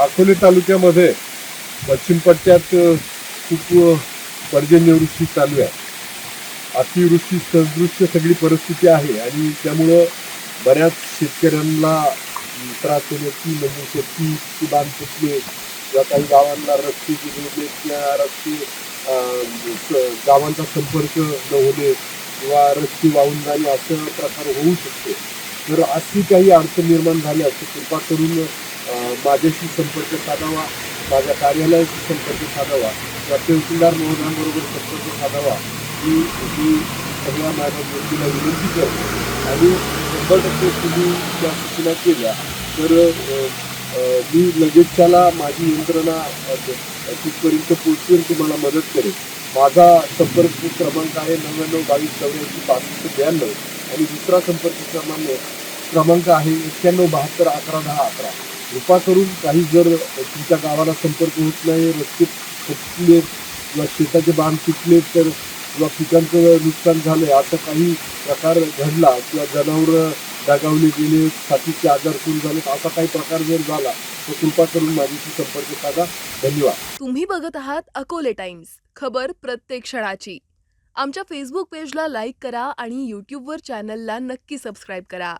अकोले तालुक्यामध्ये पश्चिम पट्ट्यात खूप पर्जन्यवृष्टी चालू आहे. अतिवृष्टी सदृश्य सगळी परिस्थिती आहे आणि त्यामुळं बऱ्याच शेतकऱ्यांना त्रास होण्याची म्हणजे शेती बांध फुटणे किंवा काही गावांना रस्ते जोडले किंवा रस्ते गावांचा संपर्क न होणे किंवा रस्ते वाहून जाणे असं प्रकार होऊ शकते. तर अशी काही अडचण निर्माण झाली असते कृपा करून माझ्याशी संपर्क साधावा माझ्या कार्यालयाशी संपर्क साधावा किंवा तहसीलदार महोदयांबरोबर संपर्क साधावा ही ही सगळ्या माझ्या व्यक्तीला विनंती करतो. आणि शंभर टक्के तुम्ही त्या सूचना केल्या तर मी लगेच त्याला माझी यंत्रणा तिथपर्यंत पोचवेल तुम्हाला मदत करेल. माझा संपर्क क्रमांक आहे नव्याण्णव बावीस चौऱ्याऐंशी पासष्ट ब्याण्णव आणि दुसरा संपर्क क्रमांक क्रमांक आहे एक्क्याण्णव बहात्तर अकरा दहा अकरा. कृपा करून काही जर तुमच्या गावाला संपर्क होत नाही रस्ते फुटले किंवा शेताचे बांध तुटले तर किंवा पिकांचं नुकसान झालं असं काही प्रकार घडला किंवा जनावरं दगावले गेले साथीचे आजार सुरू झाले असा काही प्रकार जर झाला तर कृपा करून माझ्याशी संपर्क साधा. धन्यवाद. तुम्ही बघत आहात अकोले टाइम्स. खबर प्रत्येक क्षणाची. आमच्या फेसबुक पेजला लाईक करा आणि यूट्यूबवर चॅनलला नक्की सबस्क्राईब करा.